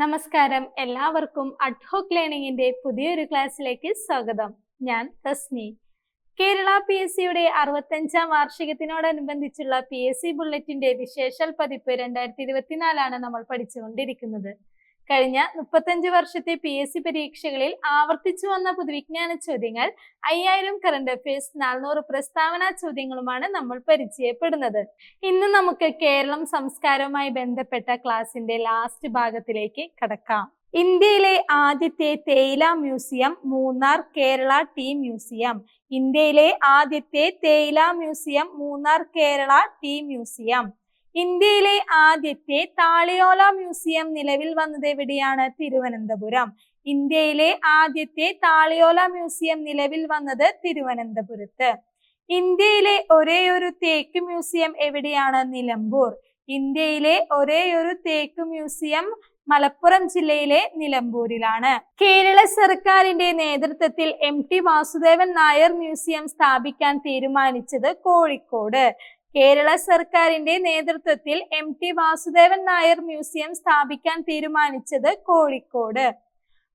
നമസ്കാരം. എല്ലാവർക്കും അഡ്ഹോക് ലേണിംഗിന്റെ പുതിയൊരു ക്ലാസ്സിലേക്ക് സ്വാഗതം. ഞാൻ തസ്നി കേരള പി എസ് സിയുടെ അറുപത്തഞ്ചാം വാർഷികത്തിനോടനുബന്ധിച്ചുള്ള പി എസ് സി ബുള്ളറ്റിന്റെ വിശേഷൽ പതിപ്പ് രണ്ടായിരത്തി ഇരുപത്തിനാലാണ് നമ്മൾ പഠിച്ചുകൊണ്ടിരിക്കുന്നത്. കഴിഞ്ഞ മുപ്പത്തഞ്ച് വർഷത്തെ പി എസ് സി പരീക്ഷകളിൽ ആവർത്തിച്ചു വന്ന പൊതുവിജ്ഞാന ചോദ്യങ്ങൾ അയ്യായിരം കറണ്ട് അഫയേഴ്സ് നാനൂറ് പ്രസ്താവന ചോദ്യങ്ങളുമാണ് നമ്മൾ പരിചയപ്പെടുന്നത്. ഇന്ന് നമുക്ക് കേരളം സംസ്കാരവുമായി ബന്ധപ്പെട്ട ക്ലാസിന്റെ ലാസ്റ്റ് ഭാഗത്തിലേക്ക് കടക്കാം. ഇന്ത്യയിലെ ആദ്യത്തെ തേയില museum Munnar Kerala tea museum. ഇന്ത്യയിലെ ആദ്യത്തെ തേയില museum Munnar Kerala tea museum. ഇന്ത്യയിലെ ആദ്യത്തെ താളിയോല മ്യൂസിയം നിലവിൽ വന്നത് എവിടെയാണ്? തിരുവനന്തപുരം. ഇന്ത്യയിലെ ആദ്യത്തെ താളിയോല മ്യൂസിയം നിലവിൽ വന്നത് തിരുവനന്തപുരത്ത്. ഇന്ത്യയിലെ ഒരേയൊരു തേക്ക് മ്യൂസിയം എവിടെയാണ്? നിലമ്പൂർ. ഇന്ത്യയിലെ ഒരേയൊരു തേക്ക് മ്യൂസിയം മലപ്പുറം ജില്ലയിലെ നിലമ്പൂരിലാണ്. കേരള സർക്കാരിന്റെ നേതൃത്വത്തിൽ M T Vasudevan Nair museum സ്ഥാപിക്കാൻ തീരുമാനിച്ചത് കോഴിക്കോട്. കേരള സർക്കാരിന്റെ നേതൃത്വത്തിൽ M T Vasudevan Nair museum സ്ഥാപിക്കാൻ തീരുമാനിച്ചത് Kozhikode.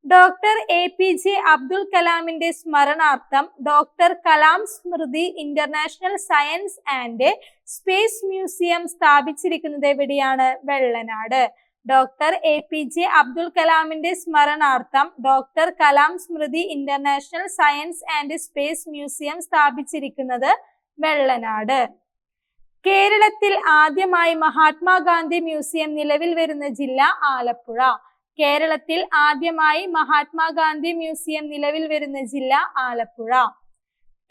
Doctor A P J Abdul കലാമിന്റെ സ്മരണാർത്ഥം doctor Kalam Smriti international science and space museum സ്ഥാപിച്ചിരിക്കുന്നത് എവിടെയാണ്? Vellanad. Doctor A P J Abdul കലാമിന്റെ സ്മരണാർത്ഥം doctor Kalam Smriti international science and space museum സ്ഥാപിച്ചിരിക്കുന്നത് വെള്ളനാട്. കേരളത്തിൽ ആദ്യമായി Mahatma Gandhi museum നിലവിൽ വരുന്ന ജില്ല ആലപ്പുഴ. കേരളത്തിൽ ആദ്യമായി മഹാത്മാഗാന്ധി മ്യൂസിയം നിലവിൽ വരുന്ന ജില്ല ആലപ്പുഴ.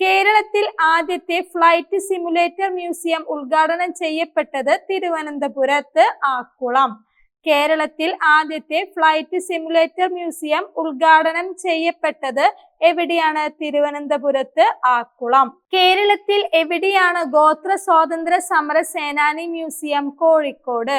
കേരളത്തിൽ ആദ്യത്തെ ഫ്ലൈറ്റ് സിമുലേറ്റർ മ്യൂസിയം ഉദ്ഘാടനം ചെയ്യപ്പെട്ടത് തിരുവനന്തപുരത്ത് ആക്കുളം. കേരളത്തിൽ ആദ്യത്തെ ഫ്ലൈറ്റ് സിമുലേറ്റർ മ്യൂസിയം ഉദ്ഘാടനം ചെയ്യപ്പെട്ടത് എവിടെയാണ്? തിരുവനന്തപുരത്ത് ആക്കുളം. കേരളത്തിൽ എവിടെയാണ് ഗോത്ര സ്വാതന്ത്ര്യ സമര സേനാനി മ്യൂസിയം കോഴിക്കോട്?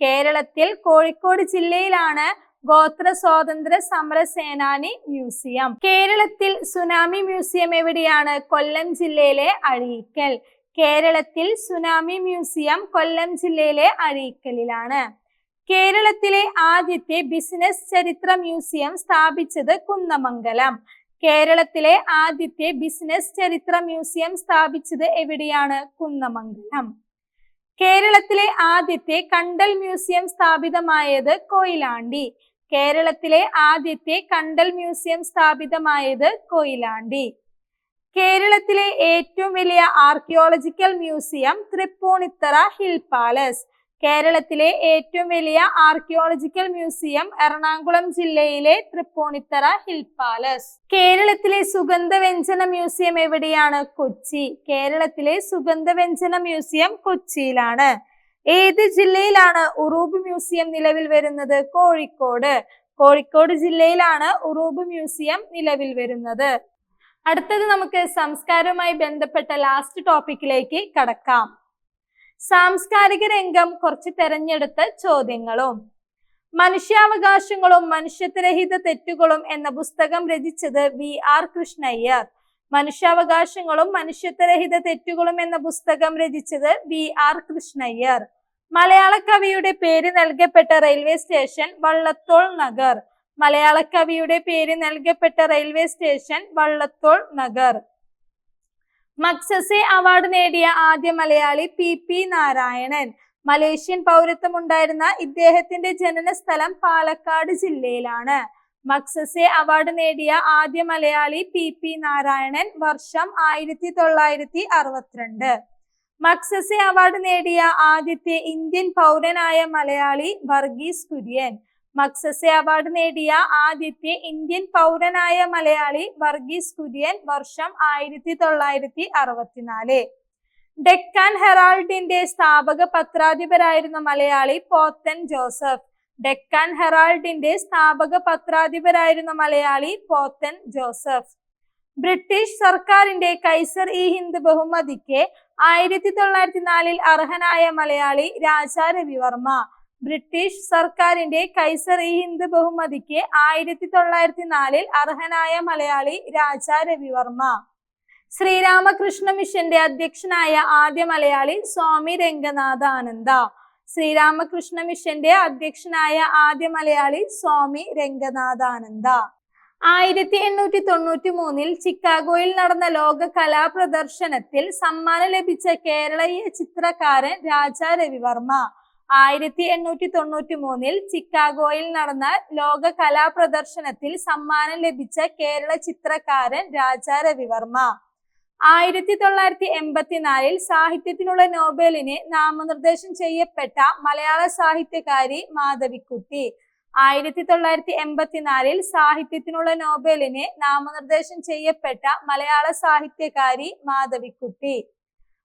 കേരളത്തിൽ കോഴിക്കോട് ജില്ലയിലാണ് ഗോത്ര സ്വാതന്ത്ര്യ സമര സേനാനി മ്യൂസിയം കേരളത്തിൽ സുനാമി മ്യൂസിയം എവിടെയാണ്? കൊല്ലം ജില്ലയിലെ അഴീക്കൽ. കേരളത്തിൽ സുനാമി മ്യൂസിയം കൊല്ലം ജില്ലയിലെ അഴീക്കലിലാണ്. കേരളത്തിലെ ആദ്യത്തെ ബിസിനസ് ചരിത്ര മ്യൂസിയം സ്ഥാപിച്ചത് കുന്നമംഗലം. കേരളത്തിലെ ആദ്യത്തെ ബിസിനസ് ചരിത്ര മ്യൂസിയം സ്ഥാപിച്ചത് എവിടെയാണ്? കുന്നമംഗലം. കേരളത്തിലെ ആദ്യത്തെ കണ്ടൽ മ്യൂസിയം സ്ഥാപിതമായത് കൊയിലാണ്ടി. കേരളത്തിലെ ആദ്യത്തെ കണ്ടൽ മ്യൂസിയം സ്ഥാപിതമായത് കൊയിലാണ്ടി. കേരളത്തിലെ ഏറ്റവും വലിയ archaeological museum Tripunithura hill palace. കേരളത്തിലെ ഏറ്റവും വലിയ ആർക്കിയോളജിക്കൽ മ്യൂസിയം എറണാകുളം ജില്ലയിലെ തൃപ്പൂണിത്തറ ഹിൽ പാലസ് കേരളത്തിലെ സുഗന്ധവ്യഞ്ജന മ്യൂസിയം എവിടെയാണ്? കൊച്ചി. കേരളത്തിലെ സുഗന്ധവ്യഞ്ജന മ്യൂസിയം കൊച്ചിയിലാണ്. ഏത് ജില്ലയിലാണ് ഉറൂബ് മ്യൂസിയം നിലവിൽ വരുന്നത്? കോഴിക്കോട്. കോഴിക്കോട് ജില്ലയിലാണ് ഉറൂബ് മ്യൂസിയം നിലവിൽ വരുന്നത്. അടുത്തത് നമുക്ക് സംസ്കാരവുമായി ബന്ധപ്പെട്ട ലാസ്റ്റ് ടോപ്പിക്കിലേക്ക് കടക്കാം. സാംസ്കാരിക രംഗം കുറച്ച് തെരഞ്ഞെടുത്ത ചോദ്യങ്ങളും മനുഷ്യാവകാശങ്ങളും മനുഷ്യത്വരഹിത തെറ്റുകളും എന്ന പുസ്തകം രചിച്ചത് വി. ആർ. കൃഷ്ണയ്യർ. മനുഷ്യാവകാശങ്ങളും മനുഷ്യത്വരഹിത തെറ്റുകളും എന്ന പുസ്തകം രചിച്ചത് വി. ആർ. കൃഷ്ണയ്യർ. മലയാള കവിയുടെ പേര് നൽകപ്പെട്ട റെയിൽവേ സ്റ്റേഷൻ വള്ളത്തോൾ നഗർ. മലയാള കവിയുടെ പേര് നൽകപ്പെട്ട railway station Vallathol Nagar. Magsaysay award നേടിയ ആദ്യ Malayali P P Narayanan. Malaysian പൗരത്വം ഉണ്ടായിരുന്ന ഇദ്ദേഹത്തിന്റെ ജനനസ്ഥലം പാലക്കാട് ജില്ലയിലാണ്. മക്സസെ അവാർഡ് നേടിയ ആദ്യ മലയാളി പി പി നാരായണൻ വർഷം ആയിരത്തി തൊള്ളായിരത്തി അറുപത്തിരണ്ട് മക്സസെ അവാർഡ് നേടിയ ആദ്യത്തെ ഇന്ത്യൻ പൗരനായ മലയാളി വർഗീസ് കുര്യൻ. മക്സസെ അവാർഡ് നേടിയ ആദ്യത്തെ ഇന്ത്യൻ പൗരനായ മലയാളി വർഗീസ് കുര്യൻ വർഷം ആയിരത്തി തൊള്ളായിരത്തി അറുപത്തിനാല് ഡെക്കാൻ ഹെറാൾഡിന്റെ സ്ഥാപക പത്രാധിപരായിരുന്ന മലയാളി പോത്തൻ ജോസഫ്. ഡെക്കാൻ ഹെറാൾഡിന്റെ സ്ഥാപക പത്രാധിപരായിരുന്ന മലയാളി പോത്തൻ ജോസഫ്. ബ്രിട്ടീഷ് സർക്കാരിന്റെ കൈസർ ഇ ഹിന്ദ് ബഹുമതിക്ക് ആയിരത്തി തൊള്ളായിരത്തി നാലിൽ അർഹനായ മലയാളി രാജാ രവിവർമ്മ. ബ്രിട്ടീഷ് സർക്കാരിന്റെ കൈസർ ഇ ഹിന്ദ് ബഹുമതിക്ക് ആയിരത്തി തൊള്ളായിരത്തി നാലിൽ അർഹനായ മലയാളി രാജ രവിവർമ്മ. ശ്രീരാമകൃഷ്ണ മിഷന്റെ അധ്യക്ഷനായ ആദ്യ മലയാളി സ്വാമി രംഗനാഥ ആനന്ദ. ശ്രീരാമകൃഷ്ണ മിഷന്റെ അധ്യക്ഷനായ ആദ്യ മലയാളി സ്വാമി രംഗനാഥാനന്ദ ആയിരത്തി എണ്ണൂറ്റി തൊണ്ണൂറ്റി മൂന്നിൽ ചിക്കാഗോയിൽ നടന്ന ലോക കലാ പ്രദർശനത്തിൽ സമ്മാനം ലഭിച്ച കേരളീയ ചിത്രകാരൻ രാജ രവിവർമ്മ. ആയിരത്തി എണ്ണൂറ്റി തൊണ്ണൂറ്റി മൂന്നിൽ ചിക്കാഗോയിൽ നടന്ന ലോക കലാ പ്രദർശനത്തിൽ സമ്മാനം ലഭിച്ച കേരള ചിത്രകാരൻ രാജാ രവിവർമ്മ. ആയിരത്തി തൊള്ളായിരത്തി എൺപത്തിനാലിൽ സാഹിത്യത്തിനുള്ള നോബലിന് നാമനിർദ്ദേശം ചെയ്യപ്പെട്ട മലയാള സാഹിത്യകാരി മാധവിക്കുട്ടി. ആയിരത്തി തൊള്ളായിരത്തി എൺപത്തിനാലിൽ സാഹിത്യത്തിനുള്ള നോബലിന് നാമനിർദ്ദേശം ചെയ്യപ്പെട്ട മലയാള സാഹിത്യകാരി മാധവിക്കുട്ടി.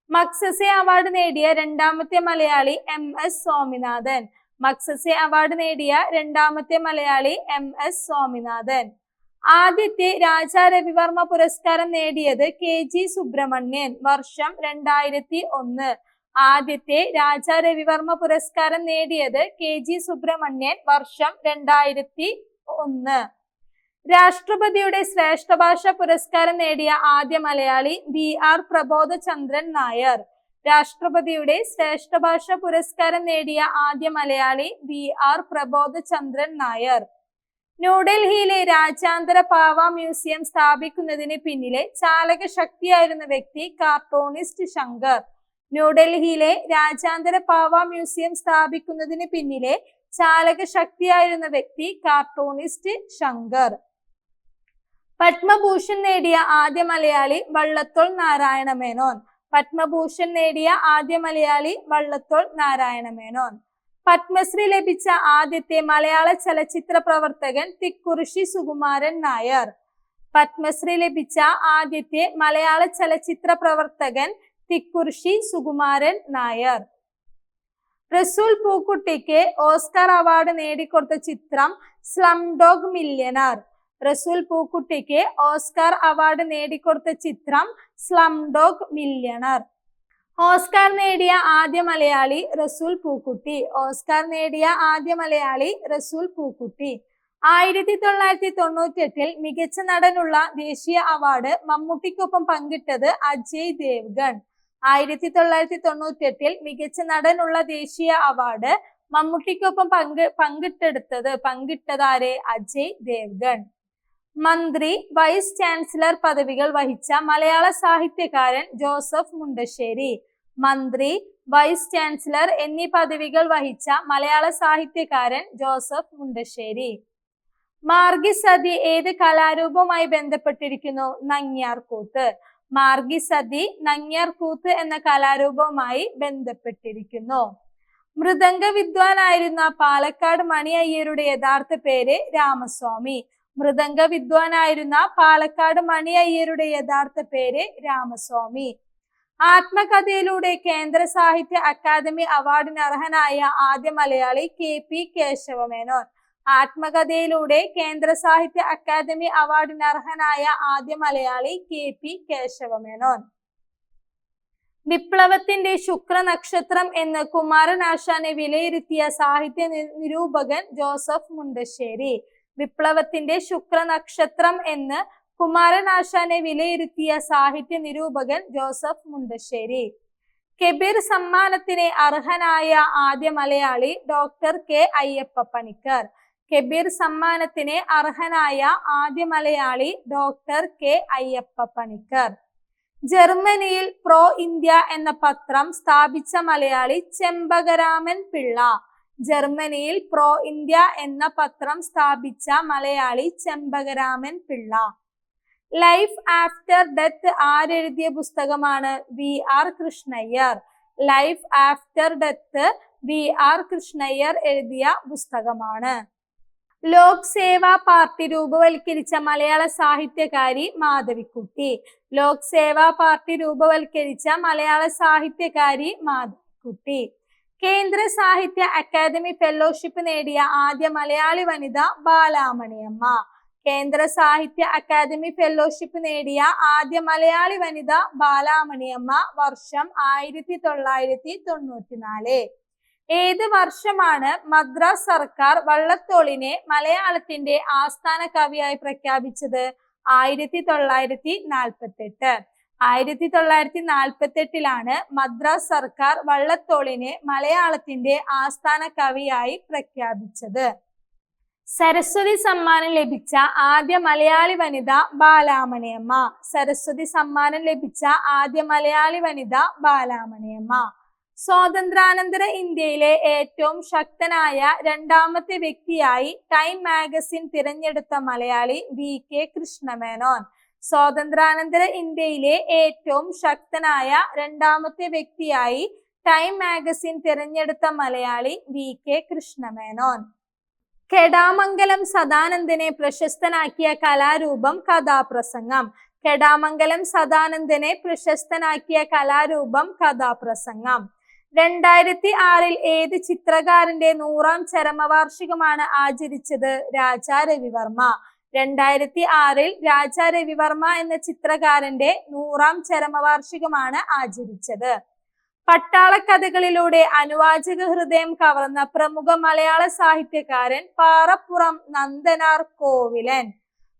മക്സസെ അവാർഡ് നേടിയ രണ്ടാമത്തെ Malayali M S Swaminathan. Magsaysay award നേടിയ രണ്ടാമത്തെ മലയാളി എം എസ് സ്വാമിനാഥൻ. ആദ്യത്തെ രാജാ രവിവർമ്മ പുരസ്കാരം നേടിയത് കെ ജി സുബ്രഹ്മണ്യൻ വർഷം രണ്ടായിരത്തി ഒന്ന് ആദ്യത്തെ രാജാ രവിവർമ്മ പുരസ്കാരം നേടിയത് കെ ജി സുബ്രഹ്മണ്യൻ വർഷം രണ്ടായിരത്തി ഒന്ന് രാഷ്ട്രപതിയുടെ ശ്രേഷ്ഠ ഭാഷ പുരസ്കാരം നേടിയ ആദ്യ മലയാളി ബി ആർ പ്രബോധചന്ദ്രൻ നായർ. രാഷ്ട്രപതിയുടെ ശ്രേഷ്ഠ ഭാഷ പുരസ്കാരം നേടിയ ആദ്യ മലയാളി ബി ആർ പ്രബോധചന്ദ്രൻ നായർ. ന്യൂഡൽഹിയിലെ രാജ്യാന്തര പാവ മ്യൂസിയം സ്ഥാപിക്കുന്നതിന് പിന്നിലെ ചാലക ശക്തിയായിരുന്ന വ്യക്തി കാർട്ടൂണിസ്റ്റ് ശങ്കർ. ന്യൂഡൽഹിയിലെ രാജ്യാന്തര പാവ മ്യൂസിയം സ്ഥാപിക്കുന്നതിന് പിന്നിലെ ചാലക ശക്തിയായിരുന്ന വ്യക്തി കാർട്ടൂണിസ്റ്റ് ശങ്കർ. പത്മഭൂഷൺ നേടിയ ആദ്യ മലയാളി വള്ളത്തോൾ നാരായണ മേനോൻ പത്മഭൂഷൺ നേടിയ ആദ്യ മലയാളി വള്ളത്തോൾ നാരായണ മേനോൻ പത്മശ്രീ ലഭിച്ച ആദ്യത്തെ മലയാള ചലച്ചിത്ര പ്രവർത്തകൻ തിക്കുറിശി സുകുമാരൻ നായർ. പത്മശ്രീ ലഭിച്ച ആദ്യത്തെ മലയാള ചലച്ചിത്ര പ്രവർത്തകൻ തിക്കുറിശി സുകുമാരൻ നായർ. റസൂൽ പൂക്കുട്ടിക്ക് ഓസ്കാർ അവാർഡ് നേടിക്കൊടുത്ത ചിത്രം സ്ലം ഡോഗ് മില്യനർ. റസൂൽ പൂക്കുട്ടിക്ക് ഓസ്കാർ അവാർഡ് നേടിക്കൊടുത്ത ചിത്രം സ്ലം ഡോഗ് മില്യണർ. ഓസ്കാർ നേടിയ ആദ്യ മലയാളി റസൂൽ പൂക്കുട്ടി. ഓസ്കാർ നേടിയ ആദ്യ മലയാളി റസൂൽ പൂക്കുട്ടി. ആയിരത്തി തൊള്ളായിരത്തി തൊണ്ണൂറ്റെട്ടിൽ മികച്ച നടനുള്ള ദേശീയ അവാർഡ് മമ്മൂട്ടിക്കൊപ്പം പങ്കിട്ടത് അജയ് ദേവ്ഗൺ. ആയിരത്തി തൊള്ളായിരത്തി തൊണ്ണൂറ്റെട്ടിൽ മികച്ച നടനുള്ള ദേശീയ അവാർഡ് മമ്മൂട്ടിക്കൊപ്പം പങ്ക് പങ്കിട്ടെടുത്തത് പങ്കിട്ടതാരെ? അജയ് ദേവ്ഗൺ. മന്ത്രി വൈസ് ചാൻസലർ പദവികൾ വഹിച്ച മലയാള സാഹിത്യകാരൻ ജോസഫ് മുണ്ടശ്ശേരി. മന്ത്രി വൈസ് ചാൻസലർ എന്നീ പദവികൾ വഹിച്ച മലയാള സാഹിത്യകാരൻ ജോസഫ് മുണ്ടശ്ശേരി. മാർഗിസതി ഏത് കലാരൂപവുമായി ബന്ധപ്പെട്ടിരിക്കുന്നു? നങ്ങ്യാർ കൂത്ത് മാർഗിസതി നങ്ങ്യാർ കൂത്ത് എന്ന കലാരൂപവുമായി ബന്ധപ്പെട്ടിരിക്കുന്നു. മൃദംഗ വിദ്വാനായിരുന്ന പാലക്കാട് മണി അയ്യരുടെ യഥാർത്ഥ പേര് രാമസ്വാമി. മൃദംഗ വിദ്വാനായിരുന്ന പാലക്കാട് മണി അയ്യരുടെ യഥാർത്ഥ പേര് രാമസ്വാമി. ആത്മകഥയിലൂടെ കേന്ദ്ര സാഹിത്യ അക്കാദമി അവാർഡിന് അർഹനായ ആദ്യ മലയാളി കെ പി കേശവമേനോൻ. ആത്മകഥയിലൂടെ കേന്ദ്ര സാഹിത്യ അക്കാദമി അവാർഡിന് അർഹനായ ആദ്യ മലയാളി കെ പി കേശവമേനോൻ. വിപ്ലവത്തിന്റെ ശുക്ര നക്ഷത്രം എന്ന് കുമാരനാശാനെ വിലയിരുത്തിയ സാഹിത്യ നിരൂപകൻ ജോസഫ് മുണ്ടശ്ശേരി. വിപ്ലവത്തിന്റെ ശുക്ര നക്ഷത്രം എന്ന് കുമാരനാശാനെ വിലയിരുത്തിയ സാഹിത്യ നിരൂപകൻ ജോസഫ് മുണ്ടശ്ശേരി. കെബീർ സമ്മാനത്തിന് അർഹനായ ആദ്യ മലയാളി ഡോക്ടർ കെ അയ്യപ്പ പണിക്കർ. കെബീർ സമ്മാനത്തിന് അർഹനായ ആദ്യ മലയാളി ഡോക്ടർ കെ അയ്യപ്പ പണിക്കർ. ജർമ്മനിയിൽ പ്രോ ഇന്ത്യ എന്ന പത്രം സ്ഥാപിച്ച മലയാളി ചെമ്പകരാമൻ പിള്ള. ജർമ്മനിയിൽ പ്രോ ഇന്ത്യ എന്ന പത്രം സ്ഥാപിച്ച Malayali Chempakaraman Pillai. Life after death ആരെഴുതിയ പുസ്തകമാണ് V R Krishna Iyer. Life after death V R Krishna Iyer എഴുതിയ പുസ്തകമാണ്. ലോക് സേവാ പാർട്ടി രൂപവൽക്കരിച്ച മലയാള സാഹിത്യകാരി മാധവിക്കുട്ടി. ലോക് സേവാ പാർട്ടി രൂപവൽക്കരിച്ച മലയാള സാഹിത്യകാരി മാധവിക്കുട്ടി. കേന്ദ്ര സാഹിത്യ അക്കാദമി ഫെലോഷിപ്പ് നേടിയ ആദ്യ മലയാളി വനിത ബാലാമണിയമ്മ. കേന്ദ്ര സാഹിത്യ അക്കാദമി ഫെലോഷിപ്പ് നേടിയ ആദ്യ മലയാളി വനിത ബാലാമണിയമ്മ വർഷം ആയിരത്തി തൊള്ളായിരത്തി തൊണ്ണൂറ്റിനാല് ഏത് വർഷമാണ് മദ്രാസ് സർക്കാർ വള്ളത്തോളിനെ മലയാളത്തിന്റെ ആസ്ഥാന കവിയായി പ്രഖ്യാപിച്ചത്? ആയിരത്തി തൊള്ളായിരത്തി നാൽപ്പത്തി എട്ട് ആയിരത്തി തൊള്ളായിരത്തി നാൽപ്പത്തി എട്ടിലാണ് മദ്രാസ് സർക്കാർ വള്ളത്തോളിനെ മലയാളത്തിന്റെ ആസ്ഥാന കവിയായി പ്രഖ്യാപിച്ചത്. സരസ്വതി സമ്മാനം ലഭിച്ച ആദ്യ മലയാളി വനിത ബാലാമണിയമ്മ. സരസ്വതി സമ്മാനം ലഭിച്ച ആദ്യ മലയാളി വനിത ബാലാമണിയമ്മ. സ്വാതന്ത്ര്യാനന്തര ഇന്ത്യയിലെ ഏറ്റവും ശക്തനായ രണ്ടാമത്തെ വ്യക്തിയായി ടൈം മാഗസിൻ തിരഞ്ഞെടുത്ത മലയാളി വി കെ കൃഷ്ണമേനോൻ. സ്വാതന്ത്ര്യാനന്തര ഇന്ത്യയിലെ ഏറ്റവും ശക്തനായ രണ്ടാമത്തെ വ്യക്തിയായി ടൈം മാഗസിൻ തിരഞ്ഞെടുത്ത മലയാളി വി കെ കൃഷ്ണമേനോൻ. കെടാമംഗലം സദാനന്ദനെ പ്രശസ്തനാക്കിയ കലാരൂപം കഥാപ്രസംഗം. കെടാമംഗലം സദാനന്ദനെ പ്രശസ്തനാക്കിയ കലാരൂപം കഥാപ്രസംഗം. രണ്ടായിരത്തി ആറിൽ ഏത് ചിത്രകാരന്റെ നൂറാം ചരമവാർഷികമാണ് ആചരിച്ചത് രാജാ രവിവർമ്മ. രണ്ടായിരത്തി ആറിൽ രാജാ രവിവർമ്മ എന്ന ചിത്രകാരന്റെ നൂറാം ചരമവാർഷികമാണ് ആചരിച്ചത്. പട്ടാളക്കഥകളിലൂടെ അനുവാചക ഹൃദയം കവർന്ന പ്രമുഖ മലയാള സാഹിത്യകാരൻ പാറപ്പുറം നന്ദനാർ കോവിലൻ.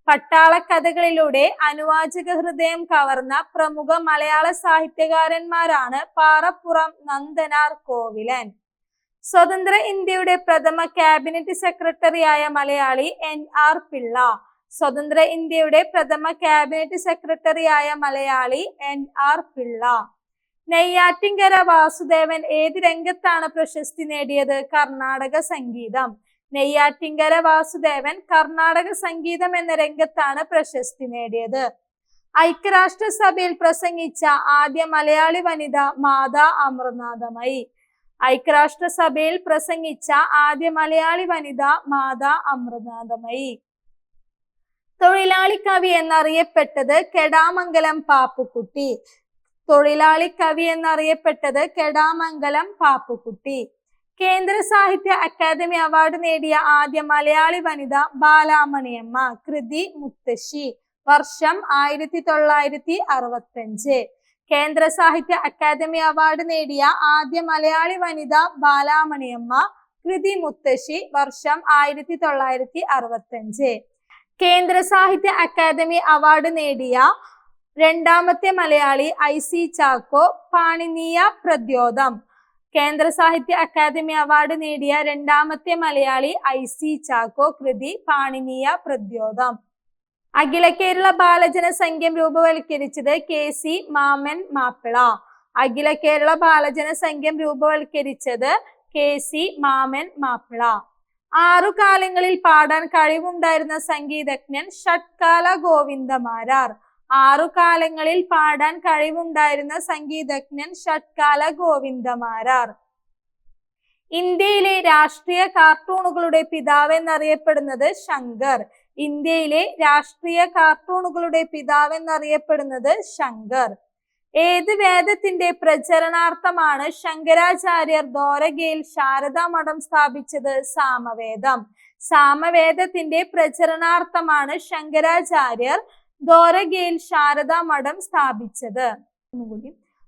പട്ടാളക്കഥകളിലൂടെ അനുവാചക ഹൃദയം കവർന്ന പ്രമുഖ മലയാള സാഹിത്യകാരന്മാരാണ് പാറപ്പുറം നന്ദനാർ കോവിലൻ. സ്വതന്ത്ര ഇന്ത്യയുടെ പ്രഥമ ക്യാബിനറ്റ് സെക്രട്ടറിയായ മലയാളി എൻ ആർ പിള്ള. സ്വതന്ത്ര ഇന്ത്യയുടെ പ്രഥമ ക്യാബിനറ്റ് സെക്രട്ടറിയായ മലയാളി എൻ ആർ പിള്ള. നെയ്യാറ്റിങ്കര വാസുദേവൻ ഏത് രംഗത്താണ് പ്രശസ്തി നേടിയത്? കർണാടക സംഗീതം. നെയ്യാറ്റിങ്കര വാസുദേവൻ കർണാടക സംഗീതം എന്ന രംഗത്താണ് പ്രശസ്തി നേടിയത്. ഐക്യരാഷ്ട്രസഭയിൽ പ്രസംഗിച്ച ആദ്യ മലയാളി വനിത മാതാ അമൃനാഥമയി ഐക്യരാഷ്ട്രസഭയിൽ പ്രസംഗിച്ച ആദ്യ മലയാളി വനിത മാതാ അമൃനാഥമയി തൊഴിലാളി കവി എന്നറിയപ്പെട്ടത് കെടാമംഗലം പാപ്പുക്കുട്ടി. തൊഴിലാളി കവി എന്നറിയപ്പെട്ടത് കെടാമംഗലം പാപ്പുക്കുട്ടി. കേന്ദ്ര സാഹിത്യ അക്കാദമി അവാർഡ് നേടിയ ആദ്യ മലയാളി വനിത ബാലാമണിയമ്മ കൃതി മുത്തശ്ശി വർഷം ആയിരത്തി തൊള്ളായിരത്തി അറുപത്തഞ്ച്. കേന്ദ്ര സാഹിത്യ അക്കാദമി അവാർഡ് നേടിയ ആദ്യ മലയാളി വനിത ബാലാമണിയമ്മ കൃതി മുത്തശ്ശി വർഷം ആയിരത്തി തൊള്ളായിരത്തി അറുപത്തഞ്ച് കേന്ദ്ര സാഹിത്യ അക്കാദമി അവാർഡ് നേടിയ രണ്ടാമത്തെ മലയാളി ഐ സി ചാക്കോ പാണിനീയ പ്രദ്യോതം കേന്ദ്ര സാഹിത്യ അക്കാദമി അവാർഡ് നേടിയ രണ്ടാമത്തെ മലയാളി ഐ സി ചാക്കോ കൃതി പാണിനീയ പ്രദ്യോതം അഖില കേരള ബാലജന സംഘം രൂപവൽക്കരിച്ചത് കെ സി മാമൻ മാപ്പിള. അഖില കേരള ബാലജന സംഘം രൂപവൽക്കരിച്ചത് കെ സി മാമൻ മാപ്പിള. ആറു കാലങ്ങളിൽ പാടാൻ കഴിവുണ്ടായിരുന്ന സംഗീതജ്ഞൻ ഷട്കാല ഗോവിന്ദമാരാർ ആറു കാലങ്ങളിൽ പാടാൻ കഴിവുണ്ടായിരുന്ന സംഗീതജ്ഞൻ ഷട്കാല ഗോവിന്ദമാരാർ ഇന്ത്യയിലെ രാഷ്ട്രീയ കാർട്ടൂണുകളുടെ പിതാവ് എന്നറിയപ്പെടുന്നത് ശങ്കർ. ഇന്ത്യയിലെ രാഷ്ട്രീയ കാർട്ടൂണുകളുടെ പിതാവ് എന്നറിയപ്പെടുന്നത് ശങ്കർ. ഏത് വേദത്തിന്റെ പ്രചരണാർത്ഥമാണ് ശങ്കരാചാര്യർ ദ്വാരകയിൽ ശാരദാ മഠം സ്ഥാപിച്ചത്? സാമവേദം. സാമവേദത്തിന്റെ പ്രചരണാർത്ഥമാണ് ശങ്കരാചാര്യർ ദ്വാരകയിൽ ശാരദാ മഠം സ്ഥാപിച്ചത്.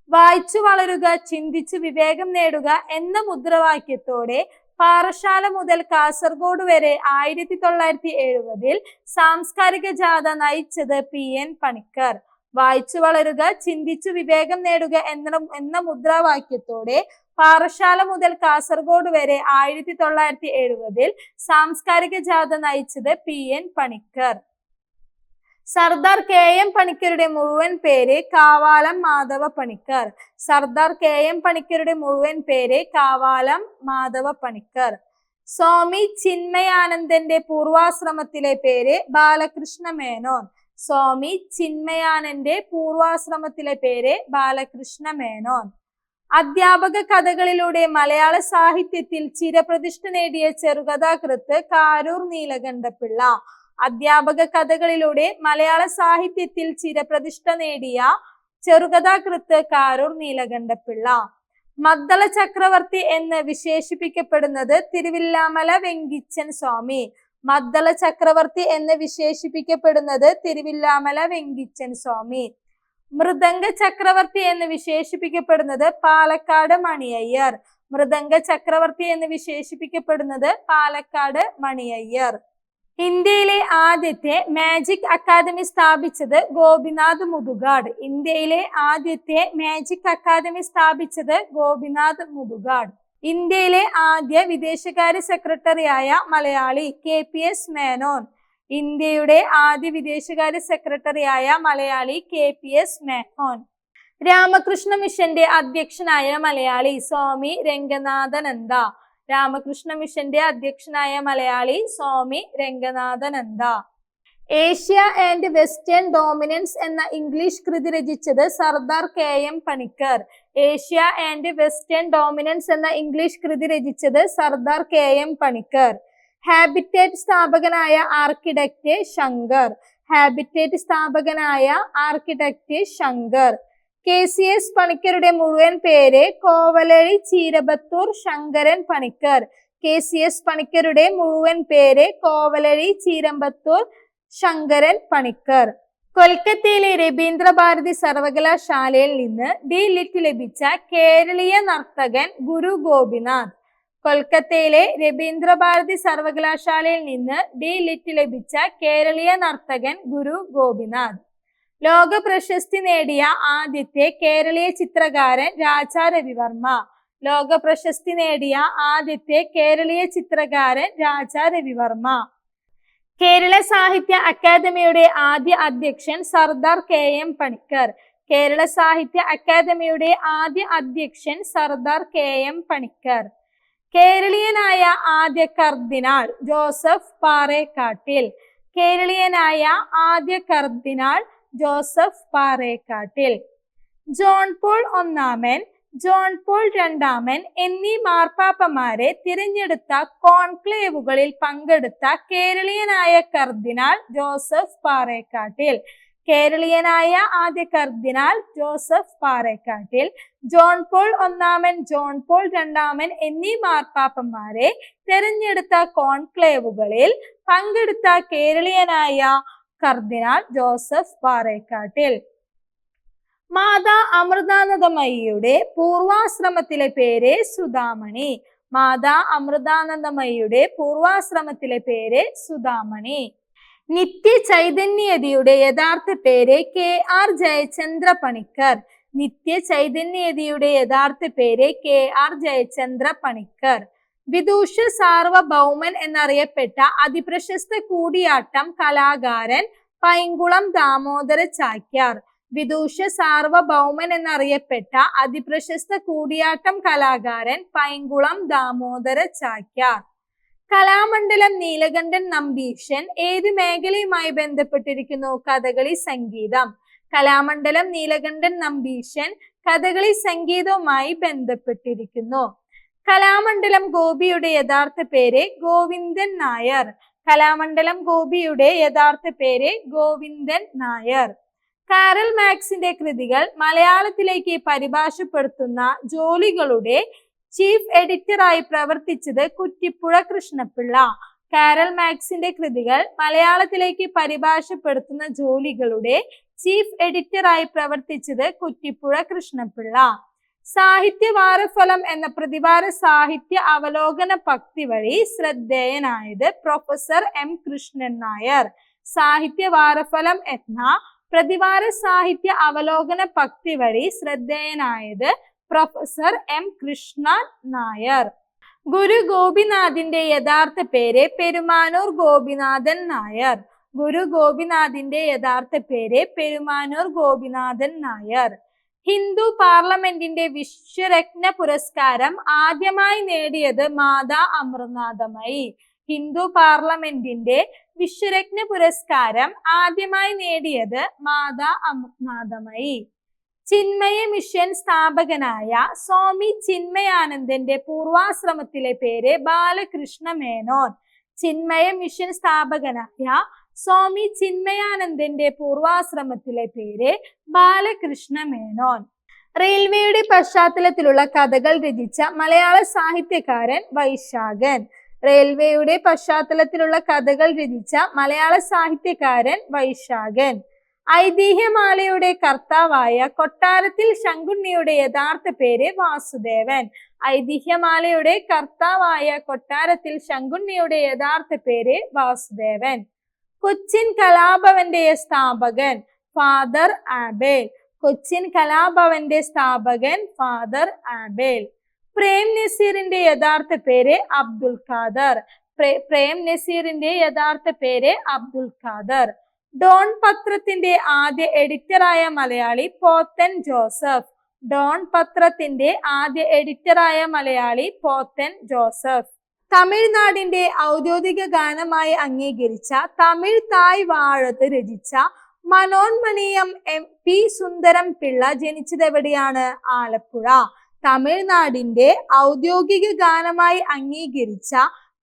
വായിച്ചു വളരുക ചിന്തിച്ചു വിവേകം നേടുക എന്ന മുദ്രാവാക്യത്തോടെ പാറശാല മുതൽ കാസർഗോഡ് വരെ ആയിരത്തി തൊള്ളായിരത്തി എഴുപതിൽ സാംസ്കാരിക ജാഥ നയിച്ചത് പി എൻ പണിക്കർ. വായിച്ചു വളരുക ചിന്തിച്ചു വിവേകം നേടുക എന്ന എന്ന മുദ്രാവാക്യത്തോടെ പാറശാല മുതൽ കാസർഗോഡ് വരെ ആയിരത്തി തൊള്ളായിരത്തി എഴുപതിൽ സാംസ്കാരിക ജാഥ നയിച്ചത് P N Panicker. Sardar K M പണിക്കരുടെ മുഴുവൻ പേര് കാവാലം മാധവ പണിക്കർ. സർദാർ കെ എം പണിക്കരുടെ മുഴുവൻ പേര് കാവാലം മാധവ പണിക്കർ. സ്വാമി ചിന്മയാനന്ദന്റെ പൂർവാശ്രമത്തിലെ പേര് ബാലകൃഷ്ണ മേനോൻ. സ്വാമി ചിന്മയാനന്റെ പൂർവാശ്രമത്തിലെ പേര് ബാലകൃഷ്ണ മേനോൻ. അധ്യാപക കഥകളിലൂടെ മലയാള സാഹിത്യത്തിൽ ചിരപ്രതിഷ്ഠ നേടിയ ചെറുകഥാകൃത്ത് കാരൂർ നീലകണ്ഠപിള്ള. അധ്യാപക കഥകളിലൂടെ മലയാള സാഹിത്യത്തിൽ ചിരപ്രതിഷ്ഠ നേടിയ ചെറുകഥാകൃത്ത് കാരൂർ നീലകണ്ഠപിള്ള. മദ്ദള ചക്രവർത്തി എന്ന് വിശേഷിപ്പിക്കപ്പെടുന്നത് തിരുവില്ലാമല വെങ്കിച്ചൻ സ്വാമി. മദ്ദള ചക്രവർത്തി എന്ന് വിശേഷിപ്പിക്കപ്പെടുന്നത് തിരുവില്ലാമല വെങ്കിച്ചൻ സ്വാമി. മൃദംഗ ചക്രവർത്തി എന്ന് വിശേഷിപ്പിക്കപ്പെടുന്നത് പാലക്കാട് മണിയയ്യർ. മൃദംഗ ചക്രവർത്തി എന്ന് വിശേഷിപ്പിക്കപ്പെടുന്നത് പാലക്കാട് മണിയയ്യർ. ഇന്ത്യയിലെ ആദ്യത്തെ മാജിക് അക്കാദമി സ്ഥാപിച്ചത് ഗോപിനാഥ് മുതുകാട്. ഇന്ത്യയിലെ ആദ്യത്തെ മാജിക് അക്കാദമി സ്ഥാപിച്ചത് ഗോപിനാഥ് മുതുകാട്. ഇന്ത്യയിലെ ആദ്യ വിദേശകാര്യ സെക്രട്ടറിയായ Malayali K P S Menon. ഇന്ത്യയുടെ ആദ്യ വിദേശകാര്യ സെക്രട്ടറിയായ Malayali K P S Menon. Ramakrishna മിഷന്റെ അധ്യക്ഷനായ മലയാളി സ്വാമി രംഗനാഥനന്ദ. രാമകൃഷ്ണ മിഷന്റെ അധ്യക്ഷനായ Malayali Swami Ranganathananda. Asia and western dominance എന്ന ഇംഗ്ലീഷ് കൃതി രചിച്ചത് Sardar K M Panikkar. Asia and western dominance എന്ന ഇംഗ്ലീഷ് കൃതി രചിച്ചത് Sardar K M Panikkar. Habitat സ്ഥാപകനായ ആർക്കിടെക്റ്റ് ശങ്കർ. ഹാബിറ്റേറ്റ് സ്ഥാപകനായ architect Shankar. K C S പണിക്കരുടെ മുഴുവൻ പേര് Kovalazhi Cheerabathur Shankaran Panikkar. K C S പണിക്കരുടെ മുഴുവൻ പേര് കോവലഴി ചീരമ്പത്തൂർ ശങ്കരൻ പണിക്കർ. കൊൽക്കത്തയിലെ രവീന്ദ്രഭാരതി സർവകലാശാലയിൽ നിന്ന് ഡി ലിറ്റ് ലഭിച്ച കേരളീയ നർത്തകൻ ഗുരു ഗോപിനാഥ്. കൊൽക്കത്തയിലെ രവീന്ദ്രഭാരതി സർവകലാശാലയിൽ നിന്ന് ഡി ലിറ്റ് ലഭിച്ച കേരളീയ നർത്തകൻ ഗുരു ഗോപിനാഥ്. ലോക പ്രശസ്തി നേടിയ ആദ്യത്തെ കേരളീയ ചിത്രകാരൻ രാജാ രവിവർമ്മ. ലോക പ്രശസ്തി നേടിയ ആദ്യത്തെ കേരളീയ ചിത്രകാരൻ രാജാ രവിവർമ്മ. കേരള സാഹിത്യ അക്കാദമിയുടെ ആദ്യ അധ്യക്ഷൻ സർദാർ കെ എം പണിക്കർ. കേരള സാഹിത്യ അക്കാദമിയുടെ ആദ്യ അധ്യക്ഷൻ സർദാർ കെ എം പണിക്കർ. കേരളീയനായ ആദ്യ കർദിനാൾ ജോസഫ് പാറേക്കാട്ടിൽ. കേരളീയനായ ആദ്യ കർദിനാൾ ജോസഫ് പാറേക്കാട്ടിൽ. ജോൺ പോൾ ഒന്നാമൻ ജോൺ പോൾ രണ്ടാമൻ എന്നീ മാർപ്പാപ്പമാരെ തിരഞ്ഞെടുത്ത കോൺക്ലേവുകളിൽ പങ്കെടുത്ത കേരളീയനായ കർദിനാൾ ജോസഫ് പാറേക്കാട്ടിൽ. കേരളീയനായ ആദ്യ കർദിനാൾ ജോസഫ് പാറേക്കാട്ടിൽ. ജോൺ പോൾ ഒന്നാമൻ ജോൺ പോൾ രണ്ടാമൻ എന്നീ മാർപ്പാപ്പന്മാരെ തെരഞ്ഞെടുത്ത കോൺക്ലേവുകളിൽ പങ്കെടുത്ത കേരളീയനായ കർദിനാൾ ജോസഫ് പാറേക്കാട്ടിൽ. മാതാ അമൃതാനന്ദമയിയുടെ പൂർവാശ്രമത്തിലെ പേര് സുധാമണി. മാതാ അമൃതാനന്ദമയിയുടെ പൂർവാശ്രമത്തിലെ പേര് സുധാമണി. നിത്യ ചൈതന്യതിയുടെ യഥാർത്ഥ പേര് കെ ആർ ജയചന്ദ്ര പണിക്കർ നിത്യ ചൈതന്യതിയുടെ യഥാർത്ഥ പേര് കെ ആർ ജയചന്ദ്ര പണിക്കർ വിദൂഷ സാർവഭൗമൻ എന്നറിയപ്പെട്ട അതിപ്രശസ്ത കൂടിയാട്ടം കലാകാരൻ പൈങ്കുളം ദാമോദര ചാക്യാർ. വിദൂഷ സാർവഭൗമൻ എന്നറിയപ്പെട്ട അതിപ്രശസ്ത കൂടിയാട്ടം കലാകാരൻ പൈങ്കുളം ദാമോദര ചാക്യാർ. കലാമണ്ഡലം നീലകണ്ഠൻ നമ്പീശൻ ഏത് മേഖലയുമായി ബന്ധപ്പെട്ടിരിക്കുന്നു? കഥകളി സംഗീതം. കലാമണ്ഡലം നീലകണ്ഠൻ നമ്പീശൻ കഥകളി സംഗീതവുമായി ബന്ധപ്പെട്ടിരിക്കുന്നു. കലാമണ്ഡലം ഗോപിയുടെ യഥാർത്ഥ പേര് ഗോവിന്ദൻ നായർ. കലാമണ്ഡലം ഗോപിയുടെ യഥാർത്ഥ പേര് ഗോവിന്ദൻ നായർ. കാരൽ മാക്സിന്റെ കൃതികൾ മലയാളത്തിലേക്ക് പരിഭാഷപ്പെടുത്തുന്ന ജോലികളുടെ ചീഫ് എഡിറ്ററായി പ്രവർത്തിച്ചത് കുറ്റിപ്പുഴ കൃഷ്ണപിള്ള. കാരൽ മാക്സിന്റെ കൃതികൾ മലയാളത്തിലേക്ക് പരിഭാഷപ്പെടുത്തുന്ന ജോലികളുടെ ചീഫ് എഡിറ്ററായി പ്രവർത്തിച്ചത് കുറ്റിപ്പുഴ കൃഷ്ണപിള്ള. സാഹിത്യ വാരഫലം എന്ന പ്രതിവാര സാഹിത്യ അവലോകന പക്തി വഴി ശ്രദ്ധേയനായത് പ്രൊഫസർ എം കൃഷ്ണൻ നായർ. സാഹിത്യ വാരഫലം എന്ന പ്രതിവാര സാഹിത്യ അവലോകന പക്തി വഴി ശ്രദ്ധേയനായത് പ്രൊഫസർ എം കൃഷ്ണൻ നായർ. ഗുരു ഗോപിനാഥിന്റെ യഥാർത്ഥ പേര് പെരുമാനൂർ ഗോപിനാഥൻ നായർ. ഗുരു ഗോപിനാഥിന്റെ യഥാർത്ഥ പേര് പെരുമാനൂർ ഗോപിനാഥൻ നായർ. ഹിന്ദു പാർലമെന്റിന്റെ വിശ്വരത്ന പുരസ്കാരം ആദ്യമായി നേടിയത് മാതാ അമൃനാഥമയി. ഹിന്ദു പാർലമെന്റിന്റെ വിശ്വരത്ന പുരസ്കാരം ആദ്യമായി നേടിയത് മാതാ അമൃനാഥമയി. ചിന്മയ മിഷൻ സ്ഥാപകനായ സ്വാമി ചിന്മയാനന്ദന്റെ പൂർവാശ്രമത്തിലെ പേര് ബാലകൃഷ്ണ മേനോൻ ചിന്മയ മിഷൻ സ്ഥാപകനായ സ്വാമി ചിന്മയാനന്ദന്റെ പൂർവാശ്രമത്തിലെ പേര് ബാലകൃഷ്ണ മേനോൻ റെയിൽവേയുടെ പശ്ചാത്തലത്തിലുള്ള കഥകൾ രചിച്ച മലയാള സാഹിത്യകാരൻ വൈശാഖൻ. റെയിൽവേയുടെ പശ്ചാത്തലത്തിലുള്ള കഥകൾ രചിച്ച മലയാള സാഹിത്യകാരൻ വൈശാഖൻ. ഐതിഹ്യമാലയുടെ കർത്താവായ കൊട്ടാരത്തിൽ ശങ്കുണ്ണിയുടെ യഥാർത്ഥ പേര് വാസുദേവൻ. ഐതിഹ്യമാലയുടെ കർത്താവായ കൊട്ടാരത്തിൽ ശങ്കുണ്ണിയുടെ യഥാർത്ഥ പേര് വാസുദേവൻ. കൊച്ചിൻ കലാഭവന്റെ സ്ഥാപകൻ ഫാദർ ആബേൽ. കൊച്ചിൻ കലാഭവന്റെ സ്ഥാപകൻ ഫാദർ ആബേൽ. പ്രേം നസീറിന്റെ യഥാർത്ഥ പേര് അബ്ദുൽ ഖാദർ. പ്രേ- നസീറിന്റെ യഥാർത്ഥ പേര് അബ്ദുൽ ഖാദർ. ഡോൺ പത്രത്തിന്റെ ആദ്യ എഡിറ്ററായ മലയാളി പോത്തൻ ജോസഫ്. ഡോൺ പത്രത്തിന്റെ ആദ്യ എഡിറ്ററായ മലയാളി പോത്തൻ ജോസഫ്. തമിഴ്നാടിന്റെ ഔദ്യോഗിക ഗാനമായി അംഗീകരിച്ച തമിഴ് തായ് വാഴത്ത് രചിച്ച മനോന്മണിയം എം പി സുന്ദരം പിള്ള ജനിച്ചത് എവിടെയാണ് ആലപ്പുഴ. തമിഴ്നാടിന്റെ ഔദ്യോഗിക ഗാനമായി അംഗീകരിച്ച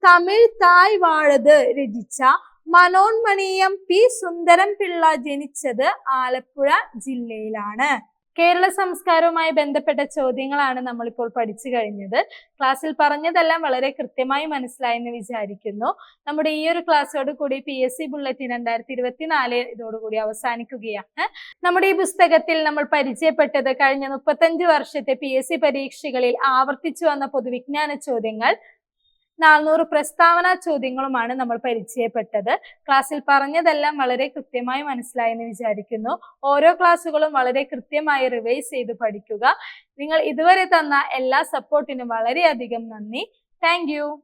തമിഴ് തായ് വാഴത് രചിച്ച മനോന്മണീയം പി സുന്ദരം പിള്ള ജനിച്ചത് ആലപ്പുഴ ജില്ലയിലാണ്. കേരള സംസ്കാരവുമായി ബന്ധപ്പെട്ട ചോദ്യങ്ങളാണ് നമ്മളിപ്പോൾ പഠിച്ചു കഴിഞ്ഞത്. ക്ലാസ്സിൽ പറഞ്ഞതെല്ലാം വളരെ കൃത്യമായി മനസ്സിലായെന്ന് വിചാരിക്കുന്നു. നമ്മുടെ ഈ ഒരു ക്ലാസ്സോട് കൂടി പി എസ് സി ബുള്ളറ്റിൻ രണ്ടായിരത്തി ഇരുപത്തിനാല് ഇതോടുകൂടി അവസാനിക്കുകയാണ്. നമ്മുടെ ഈ പുസ്തകത്തിൽ നമ്മൾ പരിചയപ്പെട്ടത് കഴിഞ്ഞ മുപ്പത്തഞ്ച് വർഷത്തെ പി എസ് സി പരീക്ഷകളിൽ ആവർത്തിച്ചു വന്ന പൊതുവിജ്ഞാന ചോദ്യങ്ങൾ നാനൂറ് പ്രസ്താവന ചോദ്യങ്ങളുമാണ് നമ്മൾ പരിചയപ്പെട്ടത്. ക്ലാസ്സിൽ പറഞ്ഞതെല്ലാം വളരെ കൃത്യമായി മനസ്സിലായെന്ന് വിചാരിക്കുന്നു. ഓരോ ക്ലാസ്സുകളും വളരെ കൃത്യമായി റിവൈസ് ചെയ്ത് പഠിക്കുക. നിങ്ങൾ ഇതുവരെ തന്ന എല്ലാ സപ്പോർട്ടിനും വളരെയധികം നന്ദി. താങ്ക്